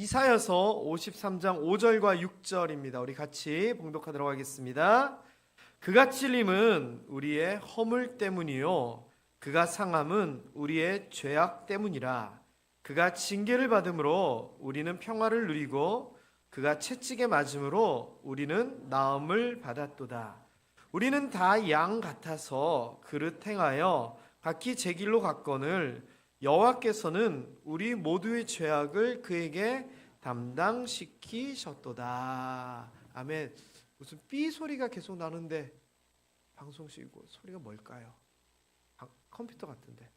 이사여서 53장 5절과 6절입니다. 우리 같이 봉독하도록 하겠습니다. 그가 찔림은 우리의 허물 때문이요 그가 상함은 우리의 죄악 때문이라 그가 징계를 받음으로 우리는 평화를 누리고 그가 채찍에 맞음으로 우리는 나음을 받았도다. 우리는 다 양 같아서 그릇 행하여 각기 제 길로 갔거늘 여호와께서는 우리 모두의 죄악을 그에게 담당시키셨도다. 아멘. 무슨 삐 소리가 계속 나는데 방송식이고 소리가 뭘까요? 방- 컴퓨터 같은데.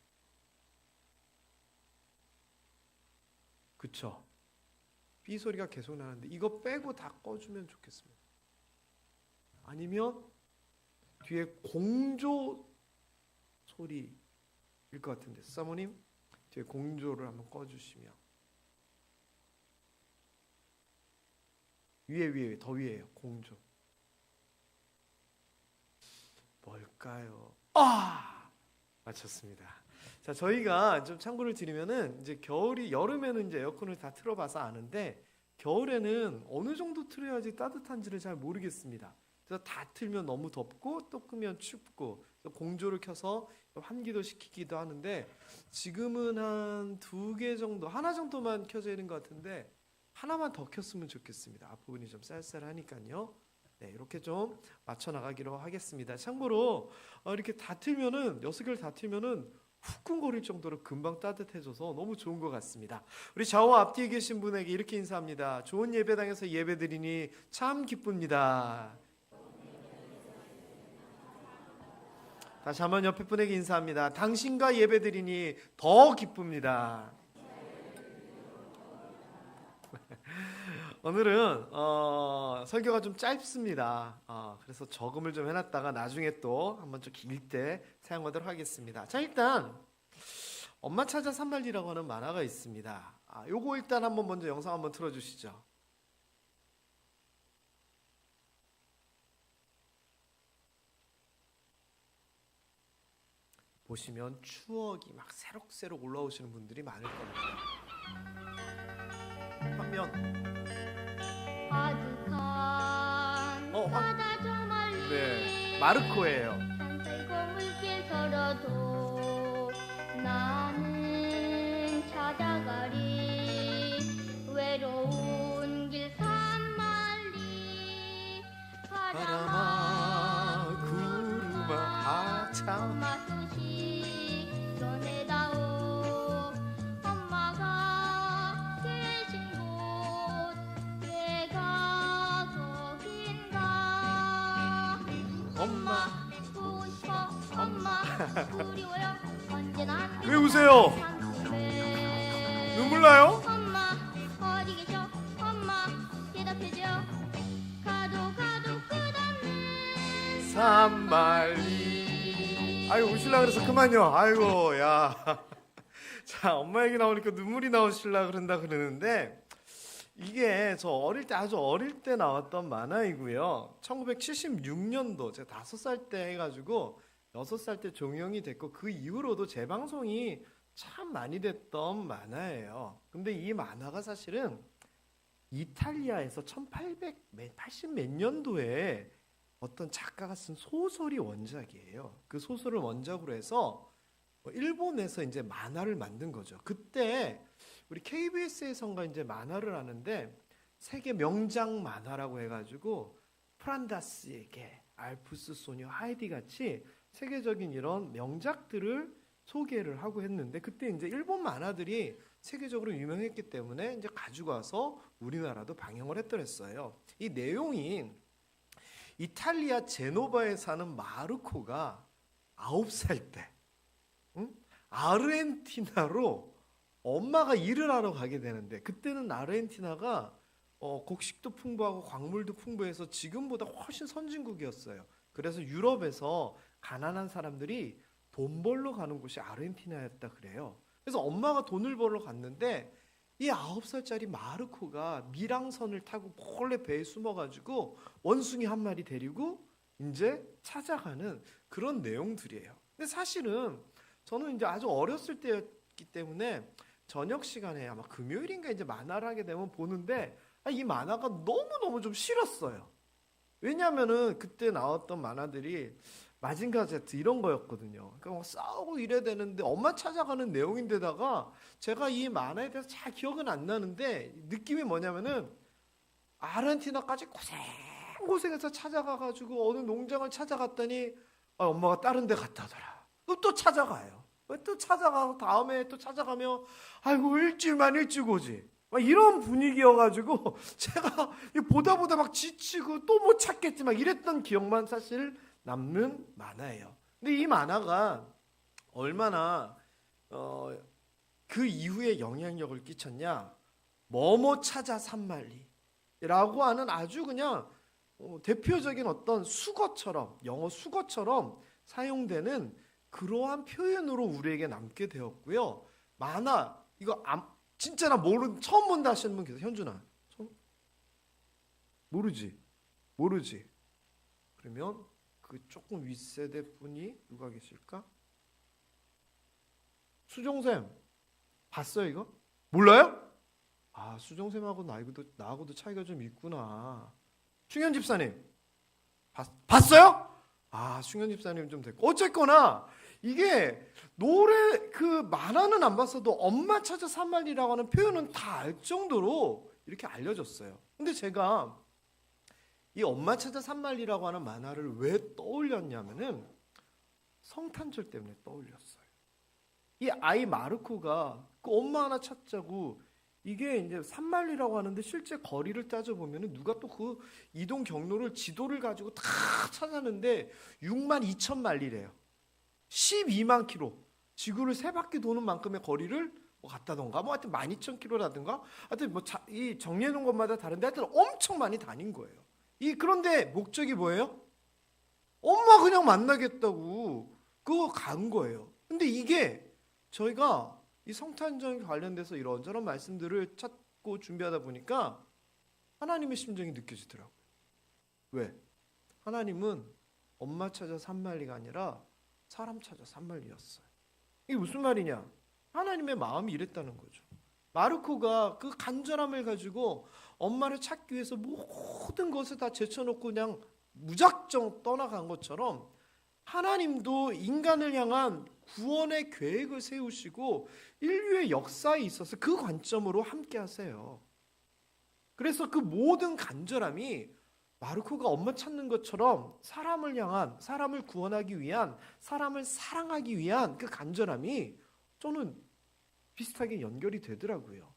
그쵸? 삐 소리가 계속 나는데 이거 빼고 다 꺼주면 좋겠습니다. 아니면 뒤에 공조 소리일 것 같은데 사모님 뒤에 공조를 한번 꺼주시면 위에 위에 더 위에요 공조 뭘까요? 아 맞췄습니다. 자 저희가 좀 참고를 드리면은 이제 겨울이 여름에는 이제 에어컨을 다 틀어봐서 아는데 겨울에는 어느 정도 틀어야지 따뜻한지를 잘 모르겠습니다. 그래서 다 틀면 너무 덥고 또 끄면 춥고 공조를 켜서 환기도 시키기도 하는데 지금은 한 두 개 정도 하나 정도만 켜져 있는 것 같은데 하나만 더 켰으면 좋겠습니다. 앞부분이 좀 쌀쌀하니까요. 네, 이렇게 좀 맞춰 나가기로 하겠습니다. 참고로 어, 이렇게 다 틀면은 여섯 개를 다 틀면은 후끈거릴 정도로 금방 따뜻해져서 너무 좋은 것 같습니다. 우리 좌우 앞뒤에 계신 분에게 이렇게 인사합니다. 좋은 예배당에서 예배드리니 참 기쁩니다. 다시 한번 옆에 분에게 인사합니다. 당신과 예배드리니 더 기쁩니다. 오늘은 어, 설교가 좀 짧습니다. 어, 그래서 저금을 좀 해놨다가 나중에 또 한번 좀 길 때 사용하도록 하겠습니다. 자 일단 엄마 찾아 산말리라고 하는 만화가 있습니다. 아, 요거 일단 한번 먼저 영상 한번 틀어주시죠. 보시면 추억이 막 새록새록 올라오시는 분들이 많을 겁니다. 화면 아득한 어, 황- 바다 저 멀리 네 마르코예요. 산들고 물길 걸어도 나는 찾아가리 왜 우세요? 눈물 나요? 엄마 어디 계셔? 엄마 대답해줘 가도 가도 끝없는 산말리 아유 우실라 그래서 그만요. 아이고 야. 자 엄마 얘기 나오니까 눈물이 나오실라 그런다 그러는데 이게 저 어릴 때 아주 어릴 때 나왔던 만화이고요. 1976년도 제가 다섯 살 때 해가지고 여섯 살 때 종영이 됐고 그 이후로도 재방송이 참 많이 됐던 만화예요 근데 이 만화가 사실은 이탈리아에서 1880 몇 년도에 어떤 작가가 쓴 소설이 원작이에요. 그 소설을 원작으로 해서 뭐 일본에서 이제 만화를 만든 거죠. 그때 우리 KBS에선가 이제 만화를 하는데 세계 명작 만화라고 해가지고 프란다스에게 알프스 소녀 하이디 같이 세계적인 이런 명작들을 소개를 하고 했는데 그때 이제 일본 만화들이 세계적으로 유명했기 때문에 이제 가지고 와서 우리나라도 방영을 했더랬어요. 이 내용이 이탈리아 제노바에 사는 마르코가 아홉 살 때, 응? 아르헨티나로 엄마가 일을 하러 가게 되는데 그때는 아르헨티나가 어, 곡식도 풍부하고 광물도 풍부해서 지금보다 훨씬 선진국이었어요. 그래서 유럽에서 가난한 사람들이 돈 벌러 가는 곳이 아르헨티나였다 그래요. 그래서 엄마가 돈을 벌러 갔는데 이 아홉 살짜리 마르코가 미랑선을 타고 몰래 배에 숨어가지고 원숭이 한 마리 데리고 이제 찾아가는 그런 내용들이에요. 근데 사실은 저는 이제 아주 어렸을 때였기 때문에 저녁 시간에 아마 금요일인가 이제 만화를 하게 되면 보는데 아, 이 만화가 너무 너무 좀 싫었어요. 왜냐하면은 그때 나왔던 만화들이 마징가 제트 이런 거였거든요. 그러니까 막 싸우고 이래야 되는데 엄마 찾아가는 내용인데다가 제가 이 만화에 대해서 잘 기억은 안 나는데 느낌이 뭐냐면은 아르헨티나까지 고생 고생해서 찾아가 가지고 어느 농장을 찾아갔더니 아, 엄마가 다른 데 갔다더라. 또 찾아가요. 또 찾아가고 다음에 또 찾아가면 아이고 일주일만 일찍 오지. 막 이런 분위기여가지고 제가 보다 보다 막 지치고 또 못 찾겠지 막 이랬던 기억만 사실 남는 만화예요. 근데 이 만화가 얼마나 어, 그 이후에 영향력을 끼쳤냐? 뭐뭐 찾아 산말리라고 하는 아주 그냥 어, 대표적인 어떤 수거처럼 영어 수거처럼 사용되는 그러한 표현으로 우리에게 남게 되었고요. 만화 이거 안, 진짜 나 모르 처음 본다 하시는 분 계세요? 현준아? 모르지 모르지 그러면 그 조금 윗세대 분이 누가 계실까? 수종쌤 봤어요 이거? 몰라요? 아 수종쌤하고 나하고도 나하고도 차이가 좀 있구나. 충현 집사님 봤, 봤어요? 아 충현 집사님 좀 됐고 어쨌거나 이게 노래 그 만화는 안 봤어도 엄마 찾아 산말리라고 하는 표현은 다 알 정도로 이렇게 알려졌어요. 근데 제가 이 엄마 찾아 산말리라고 하는 만화를 왜 떠올렸냐면은 성탄절 때문에 떠올렸어요. 이 아이 마르코가 그 엄마 하나 찾자고 이게 이제 산말리라고 하는데 실제 거리를 따져 보면은 누가 또 그 이동 경로를 지도를 가지고 다 찾았는데 6만 2천 마리래요. 12만 킬로. 지구를 세 바퀴 도는 만큼의 거리를 뭐 갔다던가 뭐 하여튼 12,000km라든가 하여튼 뭐 이 정리해 놓은 것마다 다른데 하여튼 엄청 많이 다닌 거예요. 이 그런데 목적이 뭐예요? 엄마 그냥 만나겠다고 그거 간 거예요. 근데 이게 저희가 이 성탄절 관련돼서 이런저런 말씀들을 찾고 준비하다 보니까 하나님의 심정이 느껴지더라고요. 왜? 하나님은 엄마 찾아 산말리가 아니라 사람 찾아 산말리였어요. 이게 무슨 말이냐? 하나님의 마음이 이랬다는 거죠. 마르코가 그 간절함을 가지고 엄마를 찾기 위해서 모든 것을 다 제쳐놓고 그냥 무작정 떠나간 것처럼 하나님도 인간을 향한 구원의 계획을 세우시고 인류의 역사에 있어서 그 관점으로 함께 하세요. 그래서 그 모든 간절함이 마르코가 엄마 찾는 것처럼 사람을 향한 사람을 구원하기 위한 사람을 사랑하기 위한 그 간절함이 저는 비슷하게 연결이 되더라고요.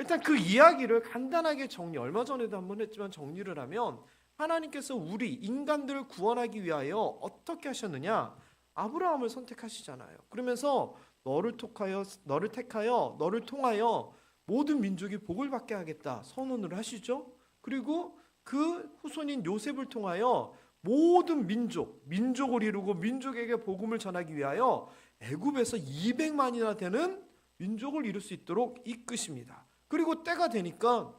일단 그 이야기를 간단하게 정리 얼마 전에도 한번 했지만 정리를 하면 하나님께서 우리 인간들을 구원하기 위하여 어떻게 하셨느냐? 아브라함을 선택하시잖아요. 그러면서 너를 택하여 너를 택하여 너를 통하여 모든 민족이 복을 받게 하겠다 선언을 하시죠. 그리고 그 후손인 요셉을 통하여 모든 민족, 민족을 이루고 민족에게 복음을 전하기 위하여 애굽에서 200만이나 되는 민족을 이룰 수 있도록 이끄십니다. 그리고 때가 되니까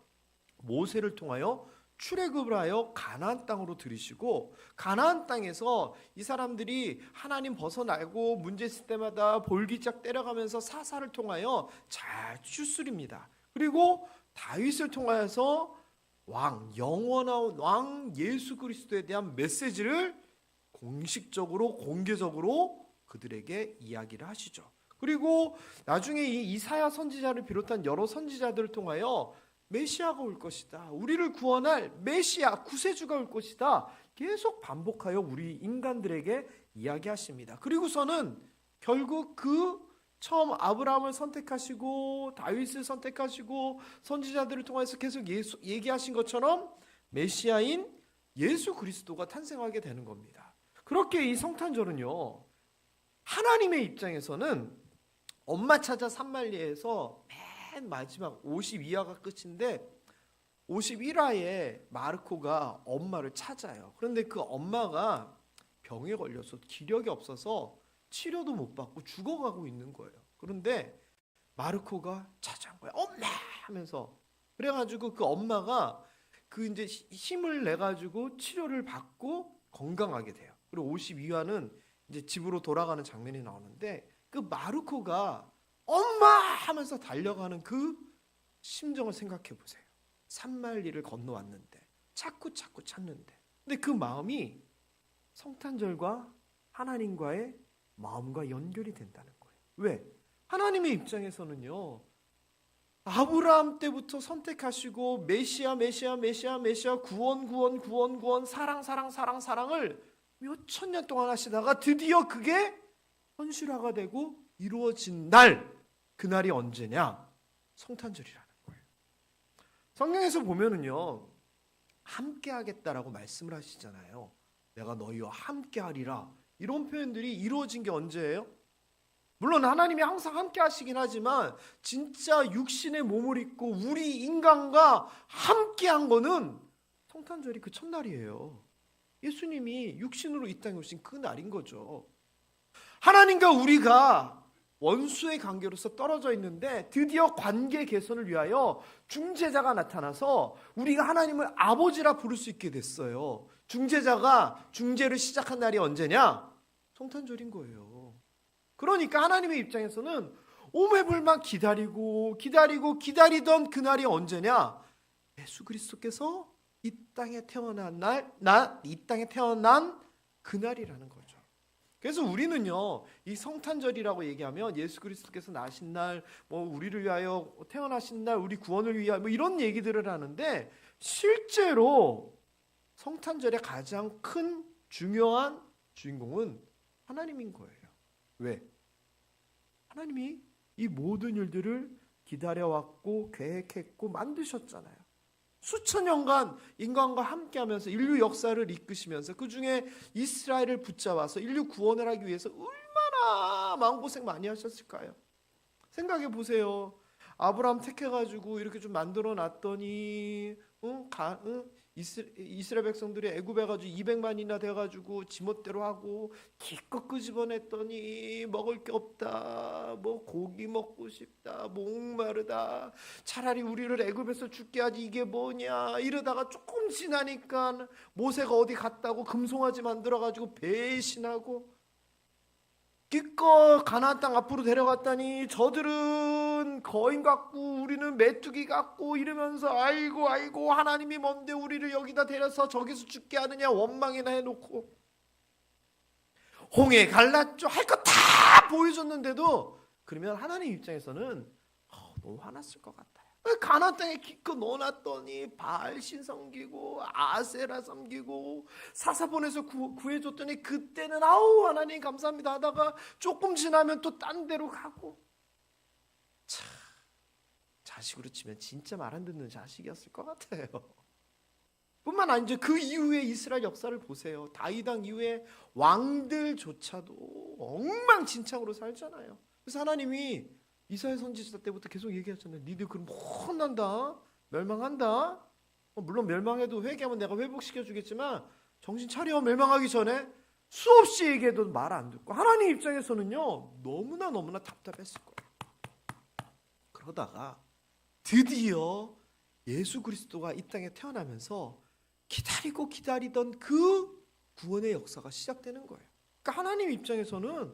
모세를 통하여 출애굽을 하여 가나안 땅으로 들이시고 가나안 땅에서 이 사람들이 하나님 벗어나고 문제 있을 때마다 볼기짝 때려가면서 사사를 통하여 잘 추스립니다. 그리고 다윗을 통하여서 왕 영원한 왕 예수 그리스도에 대한 메시지를 공식적으로 공개적으로 그들에게 이야기를 하시죠. 그리고 나중에 이 이사야 선지자를 비롯한 여러 선지자들을 통하여 메시아가 올 것이다. 우리를 구원할 메시아 구세주가 올 것이다. 계속 반복하여 우리 인간들에게 이야기하십니다. 그리고서는 결국 그 처음 아브라함을 선택하시고 다윗을 선택하시고 선지자들을 통해서 계속 예수, 얘기하신 것처럼 메시아인 예수 그리스도가 탄생하게 되는 겁니다. 그렇게 이 성탄절은요. 하나님의 입장에서는 엄마 찾아 산말리에서 맨 마지막 52화가 끝인데 51화에 마르코가 엄마를 찾아요. 그런데 그 엄마가 병에 걸려서 기력이 없어서 치료도 못 받고 죽어가고 있는 거예요. 그런데 마르코가 찾아온 거야. 엄마 하면서 그래가지고 그 엄마가 그 이제 힘을 내 가지고 치료를 받고 건강하게 돼요. 그리고 52화는 이제 집으로 돌아가는 장면이 나오는데 그 마르코가 엄마 하면서 달려가는 그 심정을 생각해 보세요. 산말리를 건너왔는데 자꾸 자꾸 찾는데 근데 그 마음이 성탄절과 하나님과의 마음과 연결이 된다는 거예요. 왜? 하나님의 입장에서는요. 아브라함 때부터 선택하시고 메시아 메시아 메시아 메시아 구원 구원 구원 구원 사랑 사랑 사랑 사랑을 몇 천 년 동안 하시다가 드디어 그게 현실화가 되고 이루어진 날 그날이 언제냐? 성탄절이라는 거예요. 성경에서 보면은요. 함께 하겠다라고 말씀을 하시잖아요. 내가 너희와 함께 하리라. 이런 표현들이 이루어진 게 언제예요? 물론 하나님이 항상 함께 하시긴 하지만 진짜 육신의 몸을 입고 우리 인간과 함께 한 거는 성탄절이 그 첫날이에요. 예수님이 육신으로 이 땅에 오신 그 날인 거죠. 하나님과 우리가 원수의 관계로서 떨어져 있는데 드디어 관계 개선을 위하여 중재자가 나타나서 우리가 하나님을 아버지라 부를 수 있게 됐어요. 중재자가 중재를 시작한 날이 언제냐? 성탄절인 거예요. 그러니까 하나님의 입장에서는 오매불만 기다리고 기다리고 기다리던 그날이 언제냐? 예수 그리스도께서 이 땅에 태어난 날, 나, 이 땅에 태어난 그날이라는 거죠. 그래서 우리는요, 이 성탄절이라고 얘기하면 예수 그리스도께서 나신 날, 뭐 우리를 위하여 태어나신 날, 우리 구원을 위하여 뭐 이런 얘기들을 하는데 실제로 성탄절의 가장 큰 중요한 주인공은 하나님인 거예요. 왜? 하나님이 이 모든 일들을 기다려왔고 계획했고 만드셨잖아요. 수천 년간 인간과 함께하면서 인류 역사를 이끄시면서 그 중에 이스라엘을 붙잡아서 인류 구원을 하기 위해서 얼마나 마음고생 많이 하셨을까요? 생각해 보세요. 아브라함 택해가지고 이렇게 좀 만들어 놨더니, 응, 가, 응? 이스, 이스라엘 백성들이 애굽에 가지고 200만이나 돼 가지고 지멋대로 하고 기껏 끄집어냈더니 먹을 게 없다. 뭐 고기 먹고 싶다. 목마르다. 차라리 우리를 애굽에서 죽게 하지 이게 뭐냐. 이러다가 조금 지나니까 모세가 어디 갔다고 금송아지 만들어 가지고 배신하고 기껏 가나안 땅 앞으로 데려갔다니 저들은 거인 같고 우리는 메뚜기 같고 이러면서 아이고 아이고 하나님이 뭔데 우리를 여기다 데려서 저기서 죽게 하느냐 원망이나 해놓고. 홍해 갈랐죠. 할거다 보여줬는데도 그러면 하나님 입장에서는 어, 너무 화났을 것 같아요. 가나안 땅에 기껏 넣어놨더니 바알 신 섬기고 아세라 섬기고 사사본에서 구, 구해줬더니 그때는 아우 하나님 감사합니다 하다가 조금 지나면 또 딴 데로 가고. 참 자식으로 치면 진짜 말 안 듣는 자식이었을 것 같아요. 뿐만 아니죠. 그 이후에 이스라엘 역사를 보세요. 다이당 이후에 왕들조차도 엉망진창으로 살잖아요. 그래서 하나님이 이사야 선지자 때부터 계속 얘기하잖아요. 니들 그럼 혼난다, 멸망한다. 어, 물론 멸망해도 회개하면 내가 회복시켜 주겠지만 정신 차려 멸망하기 전에 수없이 얘기해도 말 안 듣고 하나님 입장에서는요 너무나 너무나 답답했을 거예요. 그러다가 드디어 예수 그리스도가 이 땅에 태어나면서 기다리고 기다리던 그 구원의 역사가 시작되는 거예요. 그러니까 하나님 입장에서는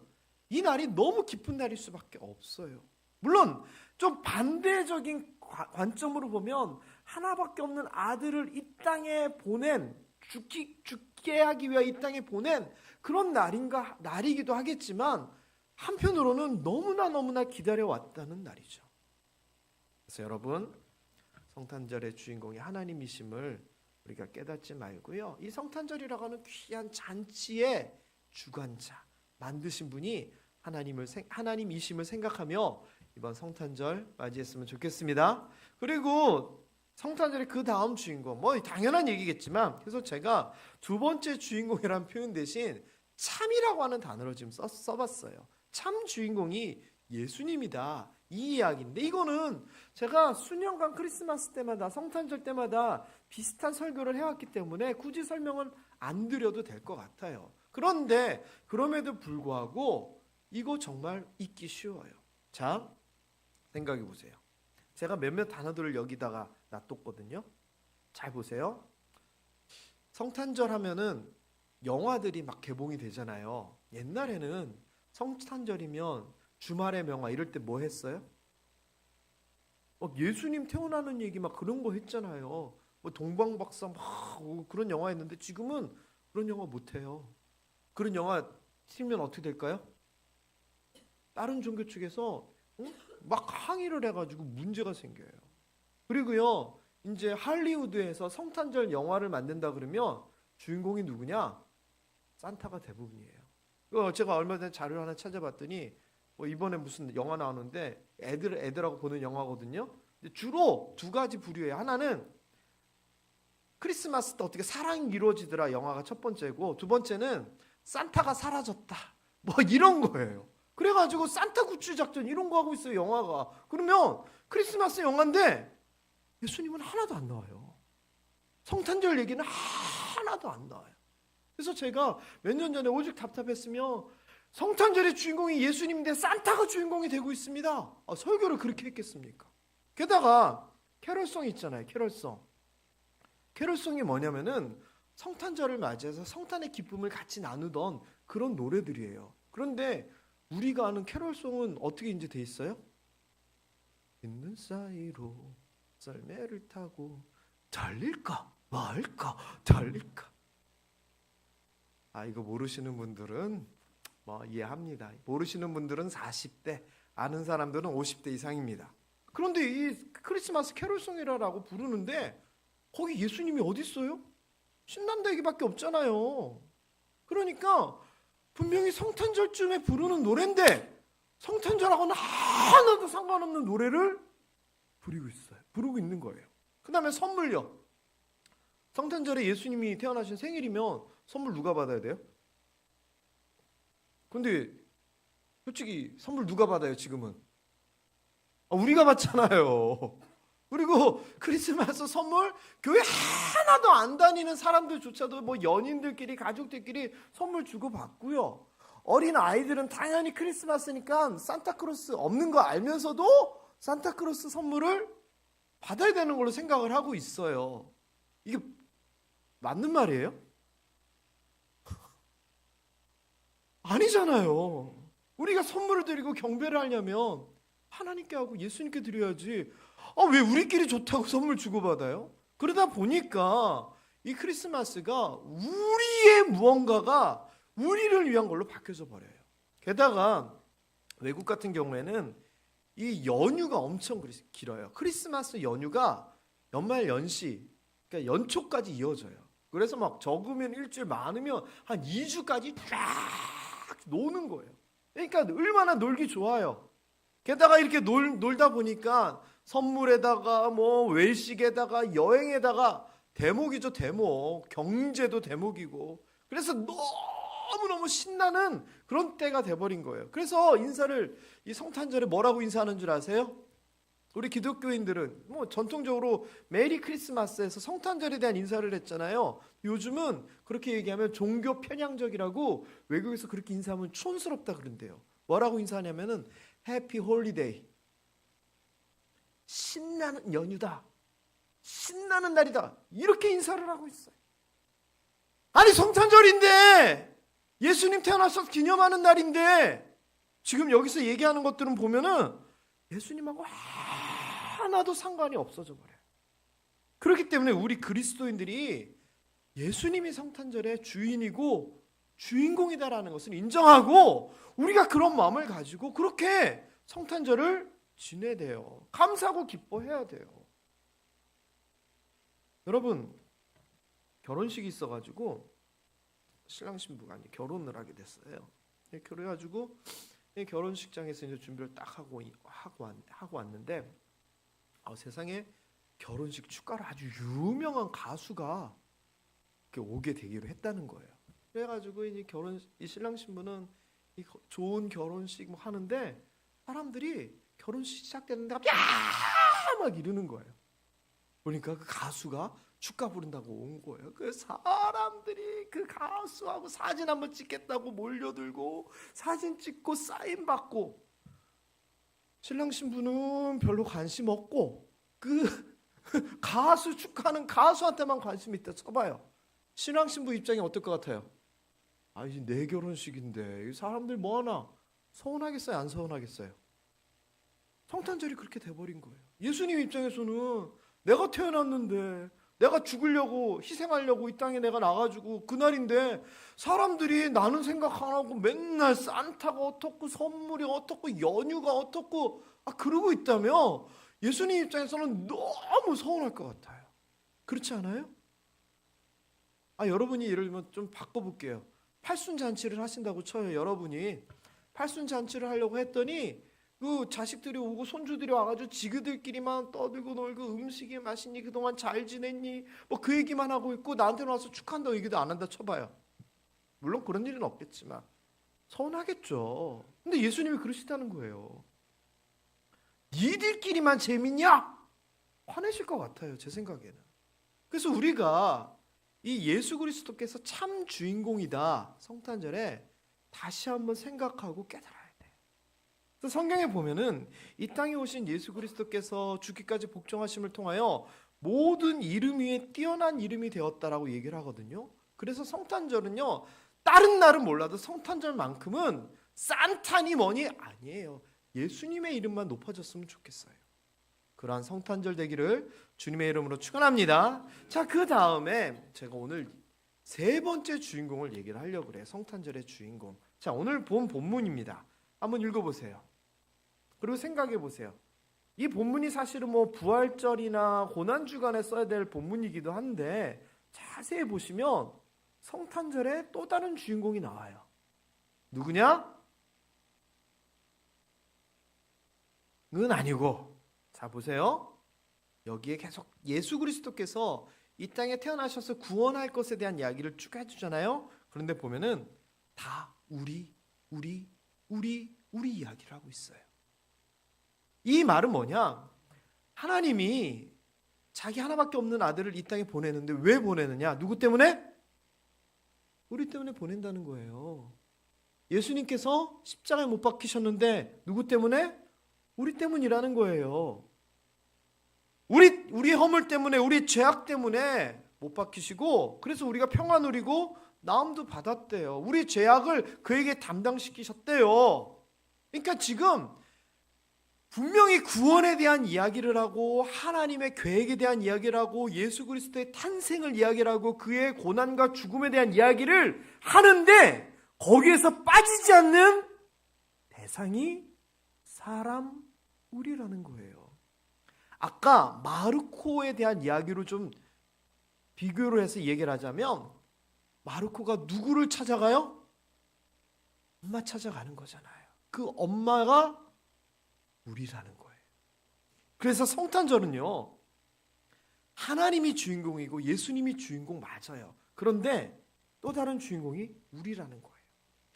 이 날이 너무 기쁜 날일 수밖에 없어요. 물론 좀 반대적인 과- 관점으로 보면 하나밖에 없는 아들을 이 땅에 보낸 죽기 죽게 하기 위해 이 땅에 보낸 그런 날인가 날이기도 하겠지만 한편으로는 너무나 너무나 기다려 왔다는 날이죠. 그래서 여러분 성탄절의 주인공이 하나님이심을 우리가 깨닫지 말고요. 이 성탄절이라고 하는 귀한 잔치의 주관자 만드신 분이 하나님을 생- 하나님이심을 생각하며 이번 성탄절 맞이했으면 좋겠습니다. 그리고 성탄절의 그 다음 주인공 뭐 당연한 얘기겠지만 그래서 제가 두 번째 주인공이라는 표현 대신 참이라고 하는 단어를 지금 써, 써봤어요. 참 주인공이 예수님이다 이 이야기인데 이거는 제가 수년간 크리스마스 때마다 성탄절 때마다 비슷한 설교를 해왔기 때문에 굳이 설명은 안 드려도 될 것 같아요. 그런데 그럼에도 불구하고 이거 정말 잊기 쉬워요. 자 생각해 보세요. 제가 몇몇 단어들을 여기다가 놔뒀거든요. 잘 보세요. 성탄절 하면은 영화들이 막 개봉이 되잖아요. 옛날에는 성탄절이면 주말의 명화 이럴 때 뭐 했어요? 막 예수님 태어나는 얘기 막 그런 거 했잖아요. 뭐 동방박사 막 어, 그런 영화 했는데 지금은 그런 영화 못 해요. 그런 영화 틀면 어떻게 될까요? 다른 종교 측에서 응? 막 항의를 해가지고 문제가 생겨요. 그리고요, 이제 할리우드에서 성탄절 영화를 만든다 그러면 주인공이 누구냐? 산타가 대부분이에요. 이거 제가 얼마 전에 자료를 하나 찾아봤더니 뭐 이번에 무슨 영화 나오는데 애들 애들하고 보는 영화거든요. 주로 두 가지 부류예요. 하나는 크리스마스 때 어떻게 사랑이 이루어지더라 영화가 첫 번째고 두 번째는 산타가 사라졌다. 뭐 이런 거예요. 그래가지고 산타 구출 작전 이런 거 하고 있어요 영화가. 그러면 크리스마스 영화인데 예수님은 하나도 안 나와요. 성탄절 얘기는 하나도 안 나와요. 그래서 제가 몇 년 전에 오직 답답했으며 성탄절의 주인공이 예수님인데 산타가 주인공이 되고 있습니다. 아, 설교를 그렇게 했겠습니까? 게다가 캐럴송 있잖아요. 캐럴송. 캐럴송이 뭐냐면은 성탄절을 맞이해서 성탄의 기쁨을 같이 나누던 그런 노래들이에요. 그런데 우리가 아는 캐럴송은 어떻게 이제 돼 있어요? 있는 사이로 썰매를 타고 달릴까 말까 달릴까 아 이거 모르시는 분들은 뭐 이해합니다. 모르시는 분들은 40대, 아는 사람들은 50대 이상입니다. 그런데 이 크리스마스 캐롤송이라고 부르는데 거기 예수님이 어디 있어요? 신난다 얘기밖에 없잖아요. 그러니까 분명히 성탄절쯤에 부르는 노래인데 성탄절하고는 하나도 상관없는 노래를 부르고 있어요. 부르고 있는 거예요. 그 다음에 선물요. 성탄절에 예수님이 태어나신 생일이면 선물 누가 받아야 돼요? 근데 솔직히 선물 누가 받아요 지금은? 아, 우리가 받잖아요. 그리고 크리스마스 선물 교회 하나도 안 다니는 사람들조차도 뭐 연인들끼리 가족들끼리 선물 주고 받고요. 어린 아이들은 당연히 크리스마스니까 산타크로스 없는 거 알면서도 산타크로스 선물을 받아야 되는 걸로 생각을 하고 있어요. 이게 맞는 말이에요? 아니잖아요. 우리가 선물을 드리고 경배를 하려면 하나님께 하고 예수님께 드려야지. 아, 왜 우리끼리 좋다고 선물 주고받아요? 그러다 보니까 이 크리스마스가 우리의 무언가가 우리를 위한 걸로 바뀌어져 버려요. 게다가 외국 같은 경우에는 이 연휴가 엄청 길어요. 크리스마스 연휴가 연말 연시, 그러니까 연초까지 이어져요. 그래서 막 적으면 일주일, 많으면 한 2주까지 쫙 노는 거예요. 그러니까 얼마나 놀기 좋아요. 게다가 이렇게 놀, 놀다 보니까 선물에다가 뭐 외식에다가 여행에다가 대목이죠 대목 경제도 대목이고 그래서 너무너무 신나는 그런 때가 돼버린 거예요 그래서 인사를 이 성탄절에 뭐라고 인사하는 줄 아세요? 우리 기독교인들은 뭐 전통적으로 메리 크리스마스에서 성탄절에 대한 인사를 했잖아요 요즘은 그렇게 얘기하면 종교 편향적이라고 외국에서 그렇게 인사하면 촌스럽다 그런대요 뭐라고 인사하냐면은 해피 홀리데이 신나는 연휴다. 신나는 날이다. 이렇게 인사를 하고 있어요. 아니 성탄절인데 예수님 태어나셔서 기념하는 날인데 지금 여기서 얘기하는 것들은 보면은 예수님하고 하나도 상관이 없어져 버려요. 그렇기 때문에 우리 그리스도인들이 예수님이 성탄절의 주인이고 주인공이다라는 것을 인정하고 우리가 그런 마음을 가지고 그렇게 성탄절을 지내야 돼요. 감사하고 기뻐해야 돼요. 여러분 결혼식이 있어가지고 신랑 신부가 아니 결혼을 하게 됐어요. 예, 그래가지고 이 결혼식장에서 이제 준비를 딱 하고 하고 왔는데 아, 세상에 결혼식 축가로 아주 유명한 가수가 오게 되기로 했다는 거예요. 그래가지고 이제 결혼 이 신랑 신부는 이 거- 좋은 결혼식 뭐 하는데 사람들이 결혼식 시작됐는데 야막 이러는 거예요. 그러니까 그 가수가 축가 부른다고 온 거예요. 그 사람들이 그 가수하고 사진 한번 찍겠다고 몰려들고 사진 찍고 사인 받고 신랑 신부는 별로 관심 없고 그 가수 축하는 가수한테만 관심 있다 쳐봐요. 신랑 신부 입장이 어떨 것 같아요? 아 이제 내 결혼식인데 이 사람들 뭐 하나 서운하겠어요? 안 서운하겠어요? 성탄절이 그렇게 돼버린 거예요. 예수님 입장에서는 내가 태어났는데 내가 죽으려고 희생하려고 이 땅에 내가 나가지고 그날인데 사람들이 나는 생각 안 하고 맨날 산타가 어떻고 선물이 어떻고 연휴가 어떻고 아 그러고 있다며 예수님 입장에서는 너무 서운할 것 같아요. 그렇지 않아요? 아 여러분이 예를 들면 좀 바꿔볼게요. 팔순 잔치를 하신다고 쳐요. 여러분이 팔순 잔치를 하려고 했더니 그 자식들이 오고 손주들이 와가지고 지그들끼리만 떠들고 놀고 음식이 맛있니 그동안 잘 지냈니 뭐 그 얘기만 하고 있고 나한테 와서 축하한다고 얘기도 안 한다 쳐봐요. 물론 그런 일은 없겠지만 서운하겠죠. 근데 예수님이 그러시다는 거예요. 니들끼리만 재밌냐? 화내실 것 같아요. 제 생각에는. 그래서 우리가 이 예수 그리스도께서 참 주인공이다. 성탄절에 다시 한번 생각하고 깨달아 그래서 성경에 보면은 이 땅에 오신 예수 그리스도께서 죽기까지 복종하심을 통하여 모든 이름 위에 뛰어난 이름이 되었다라고 얘기를 하거든요. 그래서 성탄절은요. 다른 날은 몰라도 성탄절만큼은 산타니 뭐니 아니에요. 예수님의 이름만 높아졌으면 좋겠어요. 그러한 성탄절 되기를 주님의 이름으로 축원합니다. 자, 그 다음에 제가 오늘 세 번째 주인공을 얘기를 하려고 그래요. 성탄절의 주인공. 자, 오늘 본 본문입니다. 한번 읽어 보세요. 그리고 생각해 보세요. 이 본문이 사실은 뭐 부활절이나 고난 주간에 써야 될 본문이기도 한데 자세히 보시면 성탄절에 또 다른 주인공이 나와요. 누구냐? 은 아니고 자 보세요. 여기에 계속 예수 그리스도께서 이 땅에 태어나셔서 구원할 것에 대한 이야기를 쭉 해주잖아요. 그런데 보면은 다 우리, 우리, 우리, 우리 이야기를 하고 있어요. 이 말은 뭐냐? 하나님이 자기 하나밖에 없는 아들을 이 땅에 보내는데 왜 보내느냐? 누구 때문에? 우리 때문에 보낸다는 거예요. 예수님께서 십자가에 못 박히셨는데 누구 때문에? 우리 때문이라는 거예요. 우리 우리 허물 때문에 우리 죄악 때문에 못 박히시고 그래서 우리가 평안 누리고 나음도 받았대요. 우리 죄악을 그에게 담당시키셨대요. 그러니까 지금 분명히 구원에 대한 이야기를 하고 하나님의 계획에 대한 이야기를 하고 예수 그리스도의 탄생을 이야기를 하고 그의 고난과 죽음에 대한 이야기를 하는데 거기에서 빠지지 않는 대상이 사람 우리라는 거예요. 아까 마르코에 대한 이야기로 좀 비교를 해서 얘기를 하자면 마르코가 누구를 찾아가요? 엄마 찾아가는 거잖아요. 그 엄마가 우리라는 거예요. 그래서 성탄절은요. 하나님이 주인공이고 예수님이 주인공 맞아요. 그런데 또 다른 주인공이 우리라는 거예요.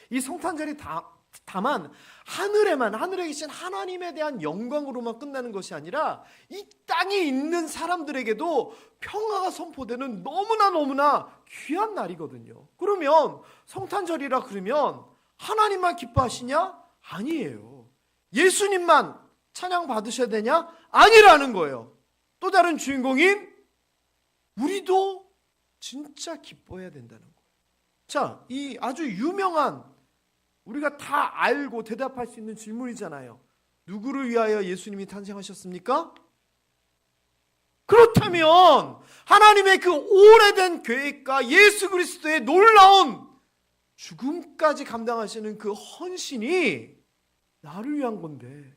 이 성탄절이 다, 다만 하늘에만 하늘에 계신 하나님에 대한 영광으로만 끝나는 것이 아니라 이 땅에 있는 사람들에게도 평화가 선포되는 너무나 너무나 귀한 날이거든요. 그러면 성탄절이라 그러면 하나님만 기뻐하시냐? 아니에요. 예수님만 찬양 받으셔야 되냐? 아니라는 거예요. 또 다른 주인공인 우리도 진짜 기뻐해야 된다는 거예요. 자, 이 아주 유명한 우리가 다 알고 대답할 수 있는 질문이잖아요. 누구를 위하여 예수님이 탄생하셨습니까? 그렇다면 하나님의 그 오래된 계획과 예수 그리스도의 놀라운 죽음까지 감당하시는 그 헌신이 나를 위한 건데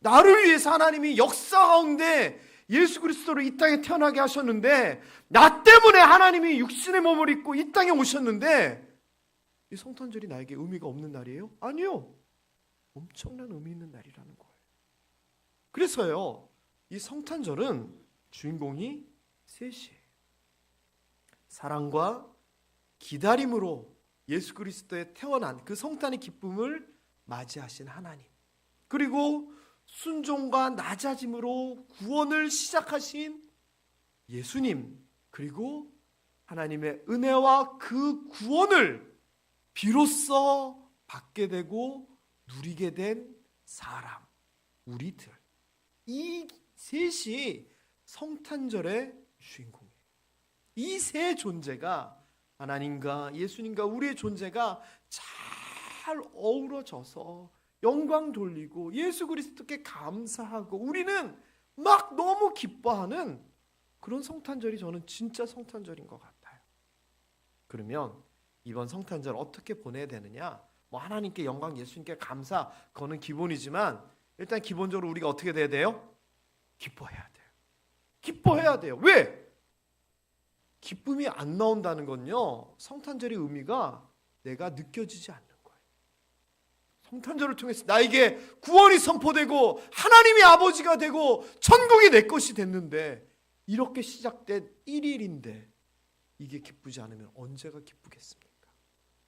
나를 위해서 하나님이 역사 가운데 예수 그리스도를 이 땅에 태어나게 하셨는데 나 때문에 하나님이 육신의 몸을 입고 이 땅에 오셨는데 이 성탄절이 나에게 의미가 없는 날이에요? 아니요. 엄청난 의미 있는 날이라는 거예요. 그래서요. 이 성탄절은 주인공이 셋이에요. 사랑과 기다림으로 예수 그리스도의 태어난 그 성탄의 기쁨을 맞이하신 하나님. 그리고 순종과 낮아짐으로 구원을 시작하신 예수님. 그리고 하나님의 은혜와 그 구원을 비로소 받게 되고 누리게 된 사람, 우리들. 이 셋이 성탄절의 주인공이에요. 이 세 존재가 하나님과 예수님과 우리의 존재가 잘 어우러져서 영광 돌리고 예수 그리스도께 감사하고 우리는 막 너무 기뻐하는 그런 성탄절이 저는 진짜 성탄절인 것 같아요. 그러면 이번 성탄절 어떻게 보내야 되느냐? 뭐 하나님께 영광, 예수님께 감사 그거는 기본이지만 일단 기본적으로 우리가 어떻게 돼야 돼요? 기뻐해야 돼요. 기뻐해야 돼요. 왜? 기쁨이 안 나온다는 건요. 성탄절의 의미가 내가 느껴지지 않는. 성탄절을 통해서 나에게 구원이 선포되고 하나님이 아버지가 되고 천국이 내 것이 됐는데 이렇게 시작된 1일인데 이게 기쁘지 않으면 언제가 기쁘겠습니까?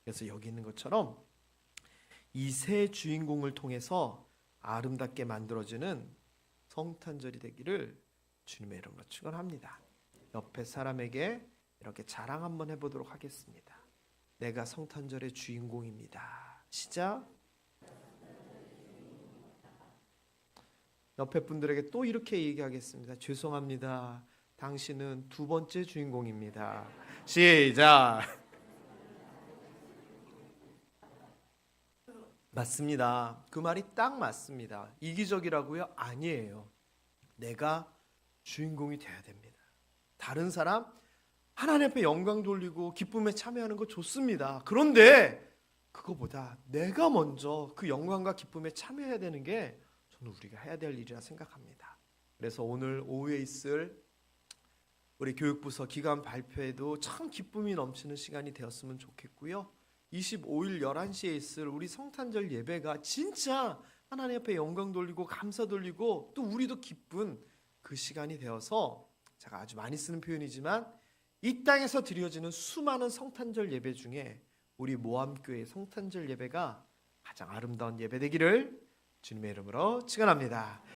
그래서 여기 있는 것처럼 이세 주인공을 통해서 아름답게 만들어지는 성탄절이 되기를 주님의 이름으로 축원합니다. 옆에 사람에게 이렇게 자랑 한번 해보도록 하겠습니다. 내가 성탄절의 주인공입니다. 시작. 옆에 분들에게 또 이렇게 얘기하겠습니다. 죄송합니다. 당신은 두 번째 주인공입니다. 시작. 맞습니다. 그 말이 딱 맞습니다. 이기적이라고요? 아니에요. 내가 주인공이 돼야 됩니다. 다른 사람 하나님 앞에 영광 돌리고 기쁨에 참여하는 거 좋습니다. 그런데 그거보다 내가 먼저 그 영광과 기쁨에 참여해야 되는 게 우리가 해야 될 일이라 생각합니다. 그래서 오늘 오후에 있을 우리 교육부서 기간 발표에도 참 기쁨이 넘치는 시간이 되었으면 좋겠고요. 25일 11시에 있을 우리 성탄절 예배가 진짜 하나님 앞에 영광 돌리고 감사 돌리고 또 우리도 기쁜 그 시간이 되어서 제가 아주 많이 쓰는 표현이지만 이 땅에서 드려지는 수많은 성탄절 예배 중에 우리 모함교회 성탄절 예배가 가장 아름다운 예배 되기를 주님의 이름으로 축원합니다.